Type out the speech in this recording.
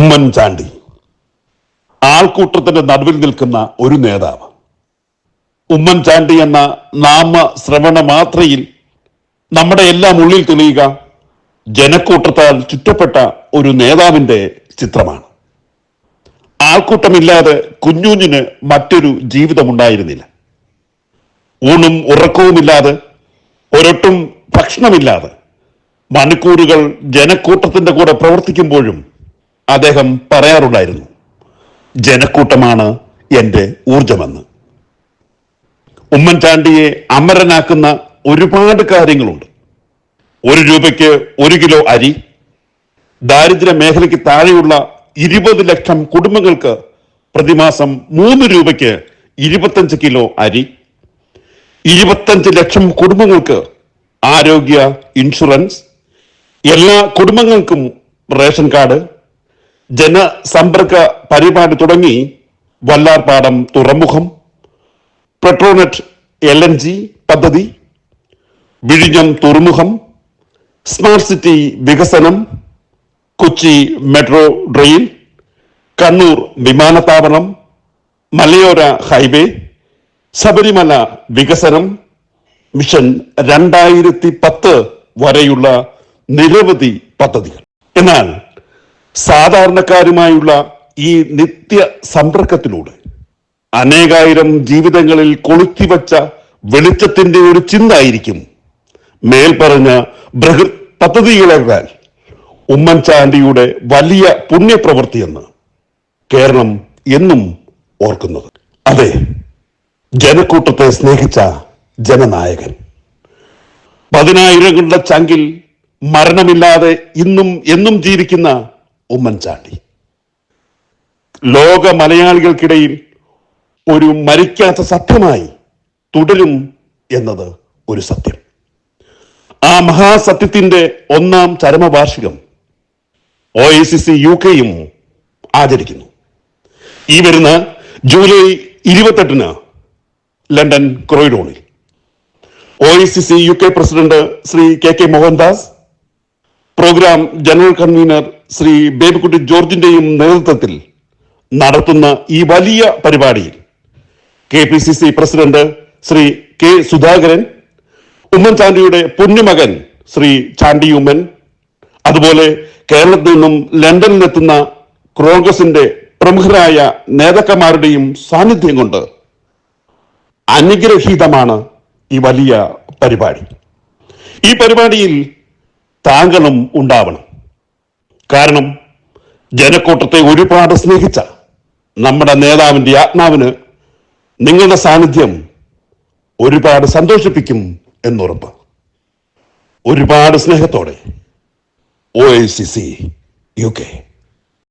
ഉമ്മൻചാണ്ടി ആൾക്കൂട്ടത്തിന്റെ നടുവിൽ നിൽക്കുന്ന ഒരു നേതാവ്. ഉമ്മൻചാണ്ടി എന്ന നാമ ശ്രവണ മാത്രയിൽ നമ്മുടെ എല്ലാം ഉള്ളിൽ തെളിയുക ജനക്കൂട്ടത്താൽ ചുറ്റപ്പെട്ട ഒരു നേതാവിന്റെ ചിത്രമാണ്. ആൾക്കൂട്ടമില്ലാതെ കുഞ്ഞുഞ്ഞിന് മറ്റൊരു ജീവിതമുണ്ടായിരുന്നില്ല. ഊണും ഉറക്കവുമില്ലാതെ ഒരൊട്ടും ഭക്ഷണമില്ലാതെ മണിക്കൂറുകൾ ജനക്കൂട്ടത്തിന്റെ കൂടെ പ്രവർത്തിക്കുമ്പോഴും അദ്ദേഹം പറയാറുണ്ടായിരുന്നു ജനക്കൂട്ടമാണ് എന്റെ ഊർജമെന്ന് ഉമ്മൻചാണ്ടിയെ അമരനാക്കുന്ന ഒരുപാട് കാര്യങ്ങളുണ്ട്. ഒരു രൂപയ്ക്ക് ഒരു കിലോ അരി ദാരിദ്ര്യ മേഖലയ്ക്ക് താഴെയുള്ള ഇരുപത് ലക്ഷം കുടുംബങ്ങൾക്ക് പ്രതിമാസം മൂന്ന് രൂപയ്ക്ക് ഇരുപത്തഞ്ച് കിലോ അരി ഇരുപത്തഞ്ച് ലക്ഷം കുടുംബങ്ങൾക്ക് ആരോഗ്യ ഇൻഷുറൻസ് എല്ലാ കുടുംബങ്ങൾക്കും റേഷൻ കാർഡ് ജനസമ്പർക്ക പരിപാടി തുടങ്ങി വല്ലാർപാടം തുറമുഖം പെട്രോനെറ്റ് എൽ എൻ ജി പദ്ധതി വിഴിഞ്ഞം തുറമുഖം സ്മാർട്ട് സിറ്റി വികസനം കൊച്ചി മെട്രോ റെയിൽ കണ്ണൂർ വിമാനത്താവളം മലയോര ഹൈവേ ശബരിമല വികസനം മിഷൻ രണ്ടായിരത്തി പത്ത് വരെയുള്ള നിരവധി പദ്ധതികൾ. എന്നാൽ സാധാരണക്കാരുമായുള്ള ഈ നിത്യ സമ്പർക്കത്തിലൂടെ അനേകായിരം ജീവിതങ്ങളിൽ കൊളുത്തിവച്ച വെളിച്ചത്തിന്റെ ഒരു ചിന്തായിരിക്കും മേൽപ്പറഞ്ഞ ബൃഹത് പദ്ധതികളെക്കാൾ ഉമ്മൻചാണ്ടിയുടെ വലിയ പുണ്യപ്രവൃത്തിയെന്ന് കേരളം എന്നും ഓർക്കുന്നത്. അതെ ജനക്കൂട്ടത്തെ സ്നേഹിച്ച ജനനായകൻ. പതിനായിരങ്ങളുടെ ചങ്കിൽ മരണമില്ലാതെ ഇന്നും എന്നും ജീവിക്കുന്ന ഉമ്മൻചാണ്ടി. ലോക മലയാളികൾക്കിടയിൽ ഒരു മരിക്കാത്ത സത്യമായി തുടരും എന്നത് ഒരു സത്യം. ആ മഹാസത്യത്തിന്റെ ഒന്നാം ചരമവാർഷികം O I C C U കെയും ആചരിക്കുന്നു. ഈ വരുന്ന ജൂലൈ ഇരുപത്തെട്ടിന് London ക്രോയിഡോണിൽ. O I C C U K president Shri K K Mohandas program general convener Shri Babykutty ജോർജിന്റെയും നേതൃത്വത്തിൽ നടത്തുന്ന ഈ വലിയ പരിപാടിയിൽ K P C C president Shri K Sudhakaran ഉമ്മൻചാണ്ടിയുടെ പുണ്യമകൻ ശ്രീ ചാണ്ടി ഉമ്മൻ അതുപോലെ കേരളത്തിൽ നിന്നും ലണ്ടനിലെത്തുന്ന കോൺഗ്രസിന്റെ പ്രമുഖരായ നേതാക്കന്മാരുടെയും സാന്നിധ്യം കൊണ്ട് അനുഗ്രഹീതമാണ് ഈ വലിയ പരിപാടി. ഈ പരിപാടിയിൽ താങ്കളും ഉണ്ടാവണം. കാരണം ജനക്കൂട്ടത്തെ ഒരുപാട് സ്നേഹിച്ച നമ്മുടെ നേതാവിന്റെ ആത്മാവിന് നിങ്ങളുടെ സാന്നിധ്യം ഒരുപാട് സന്തോഷിപ്പിക്കും എന്നുറപ്പ്. ഒരുപാട് സ്നേഹത്തോടെ. O I C C U K.